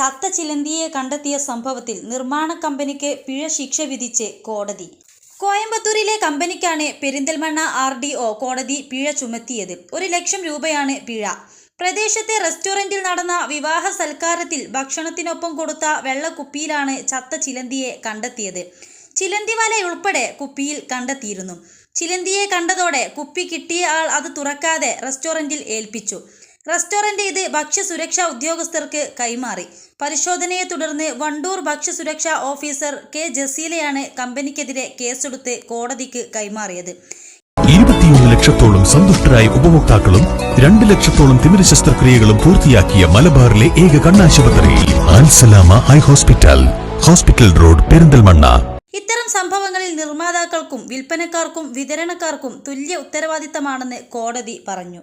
ചത്ത ചിലന്തിയെ കണ്ടെത്തിയ സംഭവത്തിൽ നിർമ്മാണ കമ്പനിക്ക് പിഴ ശിക്ഷ വിധിച്ച് കോടതി. കോയമ്പത്തൂരിലെ കമ്പനിക്കാണ് പെരിന്തൽമണ്ണ ആർ ഡി ഒ കോടതി പിഴ ചുമത്തിയത്. ഒരു ലക്ഷം രൂപയാണ് പിഴ. പ്രദേശത്തെ റെസ്റ്റോറന്റിൽ നടന്ന വിവാഹ സൽക്കാരത്തിൽ ഭക്ഷണത്തിനൊപ്പം കൊടുത്ത വെള്ളക്കുപ്പിയിലാണ് ചത്ത ചിലന്തിയെ കണ്ടെത്തിയത്. ചിലന്തി വലയുൾപ്പെടെ കുപ്പിയിൽ കണ്ടെത്തിയിരുന്നു. ചിലന്തിയെ കണ്ടതോടെ കുപ്പി കിട്ടിയ ആൾ അത് തുറക്കാതെ റെസ്റ്റോറന്റിൽ ഏൽപ്പിച്ചു. റെസ്റ്റോറന്റ് ഇത് ഭക്ഷ്യസുരക്ഷാ ഉദ്യോഗസ്ഥർക്ക് കൈമാറി. പരിശോധനയെ തുടർന്ന് വണ്ടൂർ ഭക്ഷ്യസുരക്ഷാ ഓഫീസർ കെ ജസീലയാണ് കമ്പനിക്കെതിരെ കേസെടുത്ത് കോടതിക്ക് കൈമാറിയത്. ഇരുപത്തിയൊന്ന് ലക്ഷത്തോളം സന്തുഷ്ടരായ ഉപഭോക്താക്കളും രണ്ട് ലക്ഷത്തോളം തിമിര ശസ്ത്രക്രിയകളും പൂർത്തിയാക്കിയ മലബാറിലെ ഏക കണ്ണാശുപത്രി Ansalama high hospital hospital road Perinthalmanna. ഇത്തരം സംഭവങ്ങളിൽ നിർമ്മാതാക്കൾക്കും വിൽപ്പനക്കാർക്കും വിതരണക്കാർക്കും തുല്യ ഉത്തരവാദിത്തമാണെന്ന് കോടതി പറഞ്ഞു.